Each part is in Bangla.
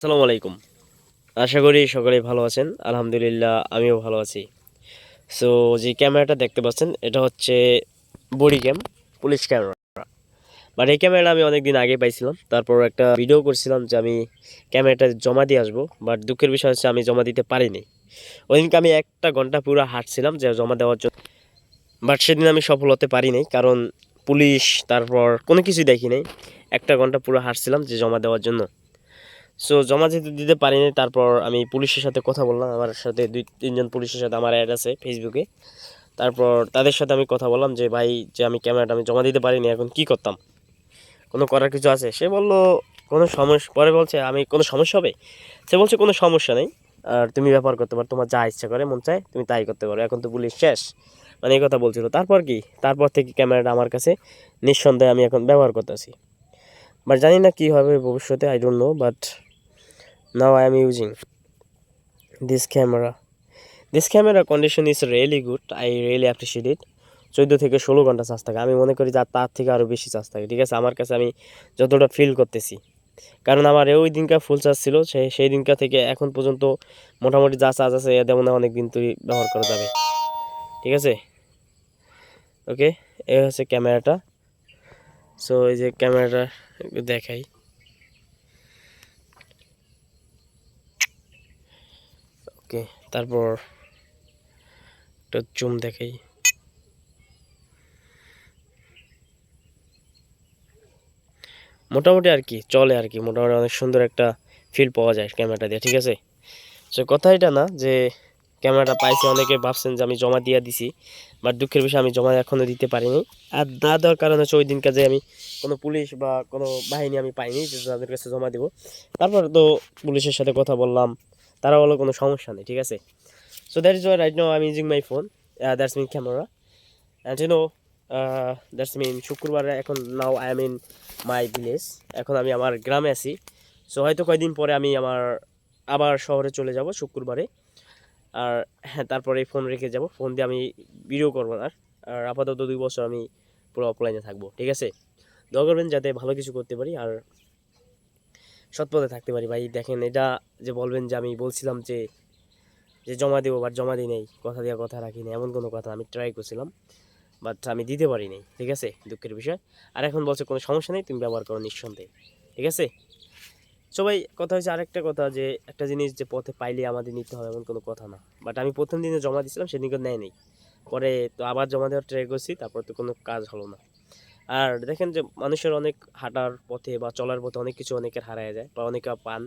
আসসালামু আলাইকুম। আশা করি সকলেই ভালো আছেন। আলহামদুলিল্লাহ, আমিও ভালো আছি। সো যে ক্যামেরাটা দেখতে পাচ্ছেন, এটা হচ্ছে body cam, police camera. But এই ক্যামেরাটা আমি অনেক দিন আগে পাইছিলাম। তারপর একটা ভিডিও করছিলাম যে আমি ক্যামেরাটা জমা দিয়ে আসব। বাট দুঃখের বিষয় হচ্ছে আমি জমা দিতে পারিনি। ওই দিনকে আমি একটা ঘণ্টা পুরো হাঁটছিলাম যে জমা দেওয়ার জন্য। বাট সেদিন আমি সফল হতে পারিনি, কারণ পুলিশ, তারপর কোনো কিছুই দেখিনি একটা ঘণ্টা পুরো হাঁটছিলাম যে জমা দেওয়ার জন্য। সো জমা দিতে দিতে পারিনি, তারপর আমি পুলিশের সাথে কথা বললাম, আমার সাথে দুই, তিনজন পুলিশের সাথে আমার অ্যাড আছে ফেসবুকে তারপর তাদের সাথে আমি কথা বললাম যে, ভাই, যে আমি ক্যামেরাটা আমি জমা দিতে পারিনি, এখন কি করতাম? কোনো করার কিছু আছে? সে বলল, কোনো সমস্যা পরে বলছে, আমি, কোনো সমস্যা হবে? সে বলছে, কোনো সমস্যা নেই। আর তুমি ব্যবহার করতে পারো, তোমার যা ইচ্ছা করে, মন চায়, তুমি তাই করতে পারো। এখন তো পুলিশ শেষ। মানে এই কথা বলছিল। তারপর কি? তারপর থেকে ক্যামেরাটা আমার কাছে নিঃসন্দেহে আমি এখন ব্যবহার করতেছি। বাট জানি না কী হবে ভবিষ্যতে I don't know but now I am using this camera. This camera condition is really good. I really appreciate it. চোদ্দ থেকে ষোলো ঘণ্টা চার্জ থাকে। আমি মনে করি যে তার থেকে আরও বেশি চার্জ থাকে। ঠিক আছে? আমার কাছে আমি যতটা ফিল করতেছি। কারণ আমার ওই দিনকা ফুল চার্জ ছিল। সেই সেই দিনকা থেকে এখন পর্যন্ত মোটামুটি যা চার্জ আছে এতে মনে হয় অনেক দিন তুই ব্যবহার করা যাবে। ঠিক আছে? ওকে এই হচ্ছে ক্যামেরাটা। সো এই যে ক্যামেরাটা দেখাই। ওকে, তারপর একটা জুম দেখাই। মোটামুটি আর কি, চলে আর কি, মোটামুটি অনেক সুন্দর একটা ফিল পাওয়া যায় ক্যামেরাটা দিয়ে, ঠিক আছে? সো কথা এটা না যে ক্যামেরাটা পাইছি, অনেকে ভাবছেন যে আমি জমা দিয়ে দিছি বাট দুঃখের বিষয়, আমি জমা এখনও দিতে পারিনি। আর না দেওয়ার কারণ হচ্ছে ওই দিন কাজে আমি কোনো পুলিশ বা কোনো বাহিনী আমি পাইনি, যে তাদের কাছে জমা দিব। তারপর তো পুলিশের সাথে কথা বললাম তারা বলো কোনো সমস্যা নেই, ঠিক আছে? So that is why right now I am using my phone that's mean camera and you know that's mean শুক্রবার এখন now I am in my village এখন আমি আমার গ্রামে আছি। সো হয়তো কয়েকদিন পরে আমি আমার, আবার শহরে চলে যাব শুক্রবারে। আর হ্যাঁ তারপরে ফোন রেখে যাব ফোন দিয়ে আমি ভিডিও করব না। আর আপাতত দুই বছর আমি পুরো অফলাইনে থাকব, ঠিক আছে? দোয়া করবেন যাতে ভালো কিছু করতে পারি, আর সৎপথে থাকতে পারি। ভাই, দেখেন এটা যে বলবেন যে আমি বলছিলাম যে যে জমা দেবো বাট জমা দিই নেই, কথা দেওয়া কথা রাখি নাই, এমন কোনো কথা আমি ট্রাই করছিলাম বাট আমি দিতে পারি নাই, ঠিক আছে? দুঃখের বিষয়। আর এখন বলছে, কোনো সমস্যা নেই, তুমি ব্যবহার করো নিঃসন্দেহে ঠিক আছে? সবাই কথা হচ্ছে আরেকটা কথা যে, একটা জিনিস যে পথে পাইলে আমাদের নিতে হবে, এমন কোনো কথা না। বাট আমি প্রথম দিনে জমা দিয়েছিলাম সেদিনকে নেয় নেই। পরে তো আবার জমা দেওয়ার ট্রাই করছি, তারপর তো কোনো কাজ হলো না। আর দেখেন যে মানুষের অনেক হাঁটার পথে বা চলার পথে অনেক কিছু অনেকের হারায় যায় বা অনেকে পান।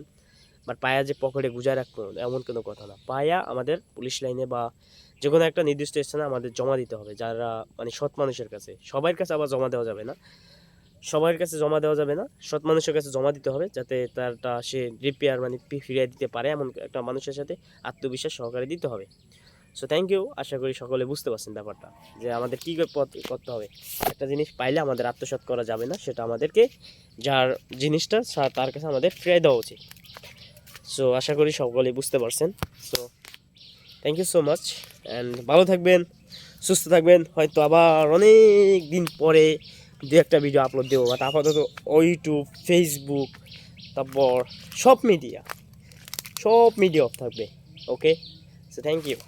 বাট পায়া যে পকেটে গুজায় রাখব এমন কোনো কথা না। পায়া আমাদের পুলিশ লাইনে বা যে কোনো একটা নির্দিষ্ট স্থানে আমাদের জমা দিতে হবে। যারা মানে সৎ মানুষের কাছে। সবার কাছে আবার জমা দেওয়া যাবে না। সবার কাছে জমা দেওয়া যাবে না। সৎ মানুষের কাছে জমা দিতে হবে যাতে তারটা সে রিপেয়ার মানে ফিরিয়ে দিতে পারে এমন একটা মানুষের সাথে আত্মবিশ্বাস সহকারে দিতে হবে। সো থ্যাংক ইউ আশা করি সকলে বুঝতে পারছেন ব্যাপারটা, যে আমাদের কী করতে হবে। একটা জিনিস পাইলে আমাদের আত্মসাৎ করা যাবে না, সেটা আমাদেরকে যার জিনিসটা তার কাছে আমাদের ফিরিয়ে দেওয়া উচিত। সো আশা করি সকলে বুঝতে পারছেন। So thank you so much and ভালো থাকবেন, সুস্থ থাকবেন। হয়তো আবার অনেক দিন পরে দু একটা ভিডিও আপলোড দেবো বাট আপাতত ইউটিউব ফেসবুক তারপর সব মিডিয়া সব মিডিয়া অফ থাকবে ওকে সো থ্যাংক ইউ